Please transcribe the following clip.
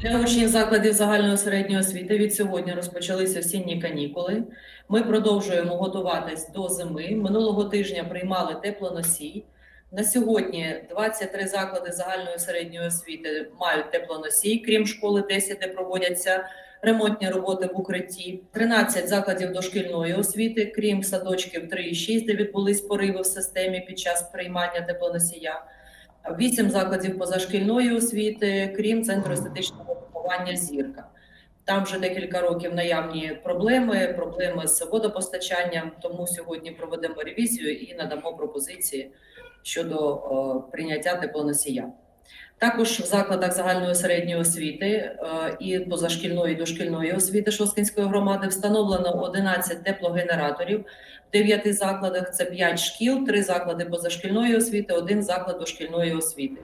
Для учнів закладів загальної середньої освіти від сьогодні розпочалися осінні канікули. Ми продовжуємо готуватись до зими. Минулого тижня приймали теплоносій. На сьогодні 23 заклади загальної середньої освіти мають теплоносій, крім школи 10, де проводяться ремонтні роботи в укритті. 13 закладів дошкільної освіти, крім садочків 3 і 6, де відбулись пориви в системі під час приймання теплоносія. Вісім закладів позашкільної освіти, крім центру естетичного виховання зірка. Там вже декілька років наявні проблеми, проблеми з водопостачанням. Тому сьогодні проведемо ревізію і надамо пропозиції щодо е, прийняття теплоносія. Також в закладах загальної середньої освіти е, і позашкільної і дошкільної освіти Шоскінської громади встановлено 11 теплогенераторів в 9 закладах. Це 5 шкіл, 3 заклади позашкільної освіти, 1 заклад дошкільної освіти.